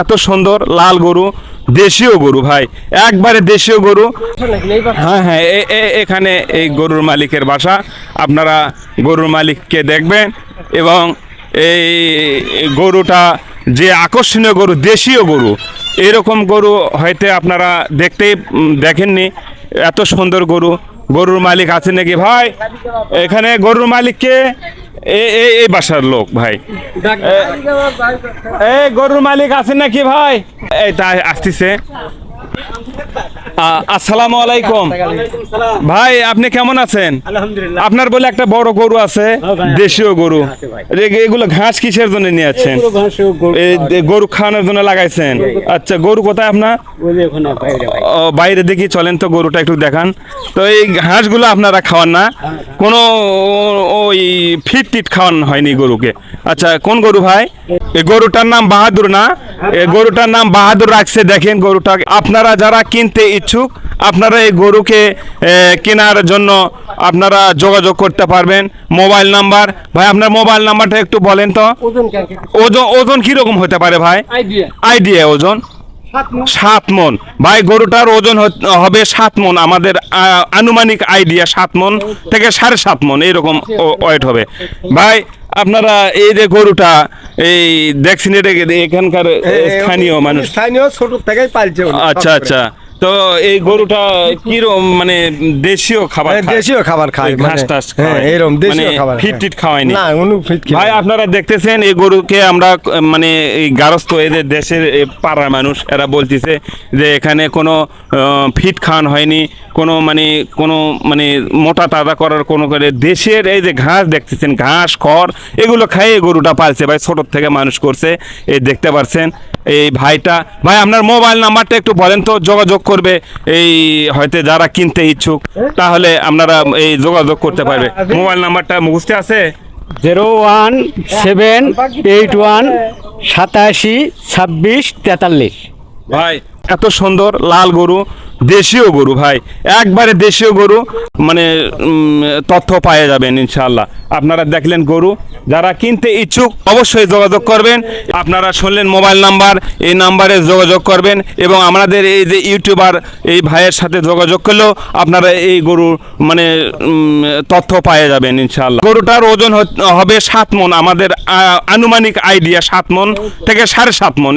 এত সুন্দর লাল গরু, দেশীয় গরু ভাই, একবারে দেশীয় গরু। হ্যাঁ হ্যাঁ এখানে এই গরুর মালিকের বাসা। আপনারা গরুর মালিককে দেখবেন এবং এই গরুটা যে আকর্ষণীয় গরু, দেশীয় গরু, এরকম গরু হয়তো আপনারা দেখতেই দেখেননি। এত সুন্দর গরু, গরুর মালিক আছে নাকি ভাই? এখানে গরুর মালিককে এই বাসার লোক ভাই। এই গরুর মালিক আছে নাকি ভাই? এই তা আসতেছে। আসসালামু আলাইকুম। ভাই আপনি কেমন আছেন? আলহামদুলিল্লাহ। আপনার বলে একটা বড় গরু আছে দেশীয় গরু। এগুলো ঘাস কিসের জন্য নিয়ে যাচ্ছেন গরু খাওয়ানোর জন্য লাগাইছেন। আচ্ছা গরু কোথায় আপনার? বাইরে দেখি চলেন তো গরুটা একটু দেখান। তো এই ঘাসগুলো আপনারা খাওয়ান না? কোনো ওই ফিট টিট খাওয়ান হয়নি গরুকে। আচ্ছা কোন গরু ভাই? এই গরুটার নাম বাহাদুর না? গরুটার নাম বাহাদুর রাখছে। দেখেন গরুটা। আপনারা যারা কিনতে ইচ্ছুক আপনারা এই গরুকে কেনার জন্য আপনারা যোগাযোগ করতে পারবেন। Mobile number. ভাই আপনার মোবাইল নাম্বারটা একটু বলেন তো। ওজন ওজন কীরকম হতে পারে ভাই? আইডিয়া। ওজন? সাত। মন। ভাই গরুটার ওজন হবে সাত মন। আমাদের আনুমানিক আইডিয়া সাত মন থেকে সাড়ে সাত মন। এরকম ওয়েট হবে। ভাই আপনারা এই যে গরুটা এই দেখছেন এটা এখানকার আহ, স্থানীয় মানুষ? স্থানীয় ছোট থেকেই পালছে আচ্ছা আচ্ছা। তো এই গরুটা কীরকম মানে দেশীয় খাবার হ্যাঁ, দেশীয় খাবার খায়, ঘাস মানে- টাস খায়? এরম দেশীয় মানে খাবার, ফিট। টিট খাওয়ায়নি না উনি ফিট ভাই আপনারা দেখতেছেন এই গরুকে আমরা মানে এই গারস্থ এদের দেশের পাড়ার মানুষ এরা বলতেছে যে এখানে কোনো ফিট খাওয়ান হয়নি কোনো মানে কোনো মানে মোটা তাজা করার কোনো করে দেশের এই যে ঘাস দেখতেছেন ঘাস খড় এগুলো খাইয়ে গরুটা পালছে ভাই ছোটোর থেকে মানুষ করছে এই দেখতে পাচ্ছেন এই ভাইটা ভাই আপনার মোবাইল নাম্বারটা একটু বলেন তো যোগাযোগ করবে। এই হয়তো যারা কিনতে ইচ্ছুক তাহলে আপনারা এই যোগাযোগ করতে পারবে। মোবাইল নাম্বারটা মুখস্থ আছে? Zero one seven eight one সাতাশি ছাব্বিশ তেতাল্লিশ। ভাই এত সুন্দর লাল গরু। দেশীয় গরু, ভাই। একবারে দেশীয় গরু মানে তথ্য পাওয়া যাবেন ইনশাল্লাহ আপনারা দেখলেন গরু, যারা কিনতে ইচ্ছুক অবশ্যই যোগাযোগ করবেন। আপনারা শুনলেন মোবাইল নাম্বার, এই নাম্বারে যোগাযোগ করবেন এবং আমাদের এই যে ইউটিউবার, এই ভাইয়ের সাথে যোগাযোগ করলেও আপনারা এই গরু মানে তথ্য পাওয়া যাবেন ইনশাল্লাহ গরুটার ওজন হবে সাত মন, আমাদের আনুমানিক আইডিয়া সাত মন থেকে সাড়ে সাত মন।